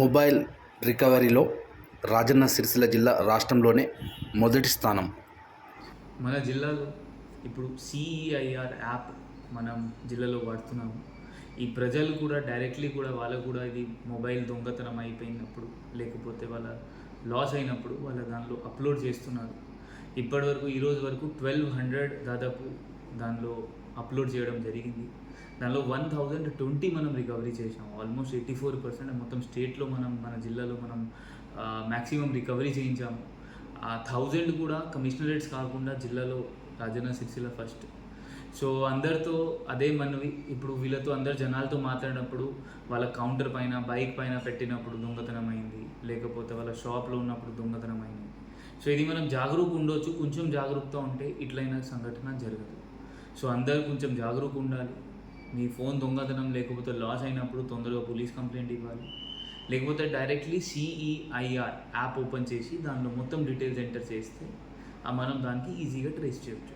Mobile రికవరీలో Rajanna Sircilla జిల్లా రాష్ట్రంలోనే మొదటి స్థానం. మన జిల్లాలో ఇప్పుడు సిఈఐఆర్ యాప్ మనం జిల్లాలో వాడుతున్నాము. ఈ ప్రజలు కూడా డైరెక్ట్లీ కూడా వాళ్ళకు కూడా ఇది మొబైల్ దొంగతనం అయిపోయినప్పుడు లేకపోతే వాళ్ళ లాస్ అయినప్పుడు వాళ్ళ దానిలో అప్లోడ్ చేస్తున్నారు. ఇప్పటివరకు ఈరోజు వరకు ట్వెల్వ్ హండ్రెడ్ దాదాపు దానిలో అప్లోడ్ చేయడం జరిగింది. దానిలో వన్ థౌజండ్ ట్వంటీ మనం రికవరీ చేసాం ఆల్మోస్ట్ ఎయిటీ ఫోర్ పర్సెంట్ మొత్తం స్టేట్లో మనం మన జిల్లాలో మనం మ్యాక్సిమం రికవరీ చేయించాము. ఆ థౌజండ్ కూడా కమిషనరేట్స్ కాకుండా జిల్లాలో రాజన్న సిరిసిల్ల ఫస్ట్. సో అందరితో అదే మనవి. ఇప్పుడు వీళ్ళతో అందరు జనాలతో మాట్లాడినప్పుడు వాళ్ళ కౌంటర్ పైన బైక్ పైన పెట్టినప్పుడు దొంగతనం అయింది. లేకపోతే వాళ్ళ షాప్లో ఉన్నప్పుడు దొంగతనం అయింది. సో ఇది మనం జాగరూక ఉండొచ్చు. కొంచెం జాగరూకత ఉంటే ఇట్లైన సంఘటన జరగదు. సో అందరు కొంచెం జాగరూకు ఉండాలి. మీ ఫోన్ దొంగతనం లేకపోతే లాస్ అయినప్పుడు తొందరగా పోలీస్ కంప్లైంట్ ఇవ్వాలి. లేకపోతే డైరెక్ట్లీ సిఈఐఆర్ యాప్ ఓపెన్ చేసి దానిలో మొత్తం డీటెయిల్స్ ఎంటర్ చేస్తే మనం దానికి ఈజీగా ట్రేస్ చేయొచ్చు.